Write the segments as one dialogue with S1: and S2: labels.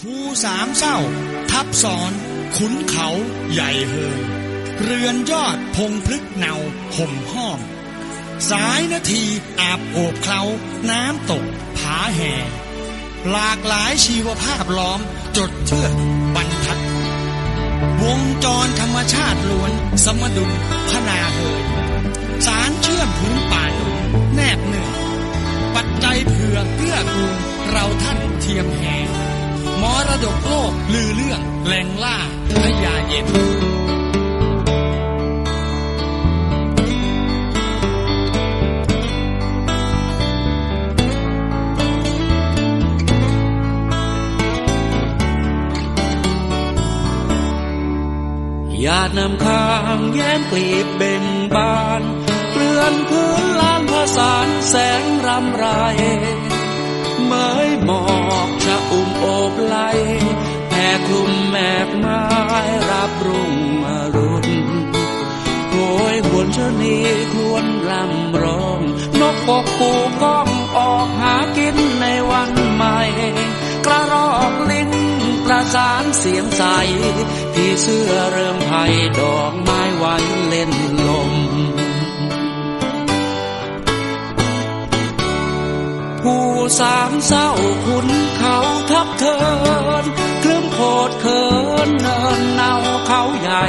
S1: ภูสามเศร้า ทับซ้อนขุนเขาใหญ่เฮินเรือนยอดพงพลึกเนาห่มห้อม สายนาทีอาบโอบเคลาน้ำตกผาแห่หลากหลายชีวภาพล้อม จดเชือกบรรทัด วงจรธรรมชาติล้วน สมดุลพนาเฮินสารเชื่อมพื้นป่านุนแนบเนื่องปัจจัยเผื่อเกื้อกูลเราท่านเทียมแหงม รดกโลกลือเรื่องแหล่งล่าพญาเย็น
S2: หยาดน้ำค้างแย้มกลีบเบ่งบานเกลื่อนพื้นลานผสานแสงรำไร เมยหมอก ครวนรำร้อง นกปกปูก้องออกหากินในวันใหม่ กระรอกลิ้นประสานเสียงใส พี่เสื้อเริงไผ่ดอกไม้ไหวันเล่นลม ผู้สามเศร้าขุนเขาทับเทินเคลื่นโคดเคินเนินเนาเขาใหญ่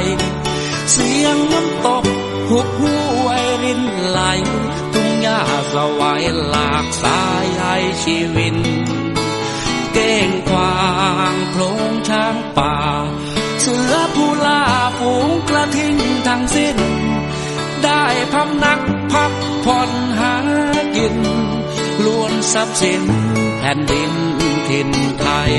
S2: เสียงน้ำตกหุบห้วินไหล ทุ่งหญ้าสวายหลากสายให้ชีวิน เก้งควางโคลงช้างป่า เสือผู้ล่าฝูงกระทิงทั้งสิ้น ได้พำนักพักผ่อนหากินล้วนทรัพย์สินแผ่นดินถิ่นไทย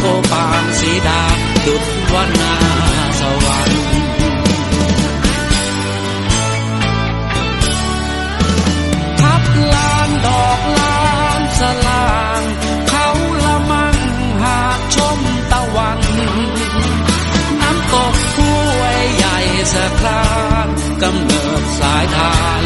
S2: โอปางสีดาดุดวันนาสวรรค์ทับลานดอกลานสลางเขาละมังหากชมตะวัน น้ำตกห้วยใหญ่สะครานกำเนิดสายทาน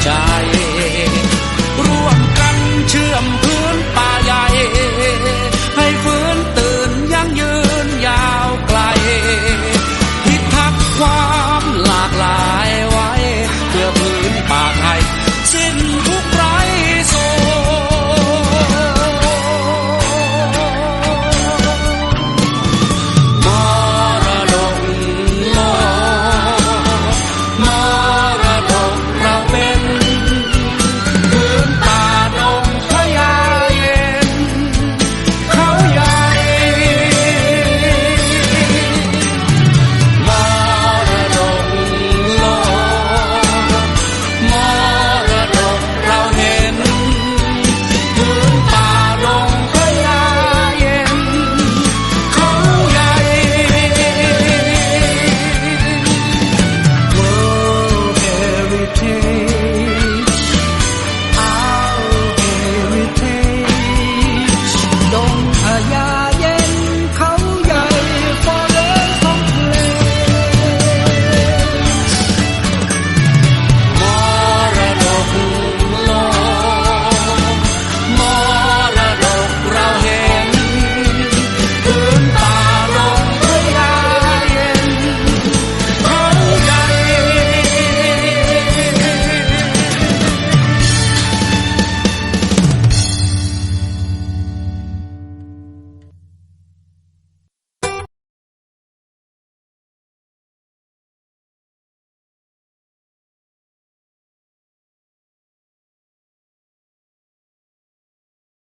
S2: มไ